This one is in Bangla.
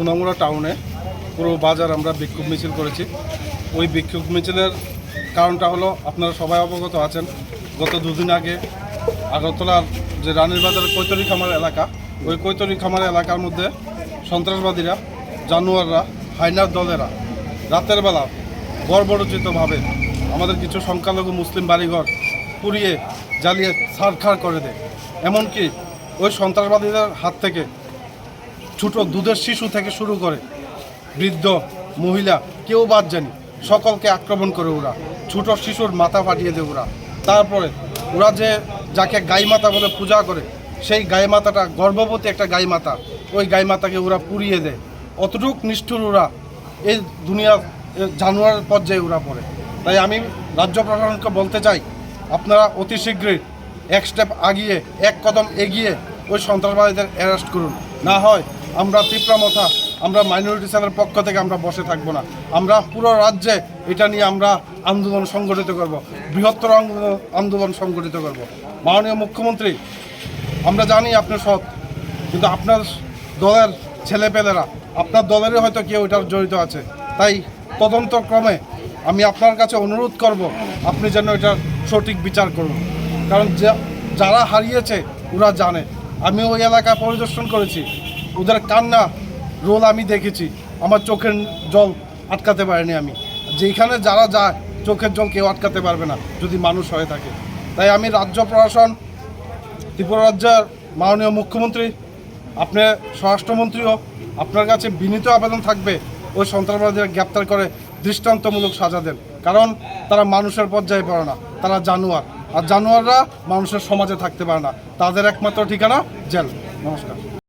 সোনামুড়া টাউনে পুরো বাজার আমরা বিক্ষোভ মিছিল করেছি। ওই বিক্ষোভ মিছিলের কারণটা হলো আপনারা সবাই অবগত আছেন, গত দুদিন আগে আগরতলার যে রানীর বাজার কৈতরি খামার এলাকা, ওই কৈতরি খামার এলাকার মধ্যে সন্ত্রাসবাদীরা, জানোয়াররা, হাইনার দলেরা রাতের বেলা গর্বরচিতভাবে আমাদের কিছু সংখ্যালঘু মুসলিম বাড়িঘর পুড়িয়ে জ্বালিয়ে ছাড়খাড় করে দেয়। এমনকি ওই সন্ত্রাসবাদীদের হাত থেকে ছোট দুধের শিশু থেকে শুরু করে বৃদ্ধ, মহিলা, কেউ বাদ জানি সকলকে আক্রমণ করে ওরা। ছোট শিশুর মাথা ফাটিয়ে দেয় ওরা। তারপরে ওরা যে যাকে গাই মাতা বলে পূজা করে, সেই গাই মাতাটা গর্ভবতী একটা গাই মাতা ওই গাই মাতাকে ওরা পুড়িয়ে দেয়। অতটুক নিষ্ঠুর ওরা এই দুনিয়া জানোয়ার পর্যায়ে ওরা পড়ে। তাই আমি রাজ্য প্রশাসনকে বলতে চাই, আপনারা অতি শীঘ্রই এক স্টেপ আগিয়ে, এক কদম এগিয়ে ওই সন্ত্রাসবাদীদের অ্যারেস্ট করুন। না হয় আমরা তীব্রমথা আমরা মাইনরিটি সেলের পক্ষ থেকে আমরা বসে থাকব না। আমরা পুরো রাজ্যে এটা নিয়ে আমরা আন্দোলন সংগঠিত করব, বৃহত্তর আন্দোলন- সংগঠিত করব। মাননীয় মুখ্যমন্ত্রী, আমরা জানি আপনি সৎ, কিন্তু আপনার দলের ছেলেপেলেরা, আপনার দলেরই হয়তো কেউ এটার জড়িত আছে। তাই তদন্ত ক্রমে আমি আপনার কাছে অনুরোধ করব, আপনি যেন এটার সঠিক বিচার করুন। কারণ যারা হারিয়েছে, ওরা জানে। আমি ওই এলাকা পরিদর্শন করেছি। ওদের কান্না, রোল আমি দেখেছি। আমার চোখের জল আটকাতে পারিনি আমি। যেখানে যারা যায়, চোখের জল কেউ আটকাতে পারবে না, যদি মানুষ হয়ে থাকে। তাই আমি রাজ্য প্রশাসন, ত্রিপুরা রাজ্যের মাননীয় মুখ্যমন্ত্রী, আপনি স্বরাষ্ট্রমন্ত্রীও আপনার কাছে বিনীত আবেদন থাকবে, ওই সন্ত্রাসবাদীরা গ্রেপ্তার করে দৃষ্টান্তমূলক সাজা দেন। কারণ তারা মানুষের পর্যায়ে পড়ে না, তারা জানোয়ার। আর জানোয়াররা মানুষের সমাজে থাকতে পারে না। তাদের একমাত্র ঠিকানা জেল। নমস্কার।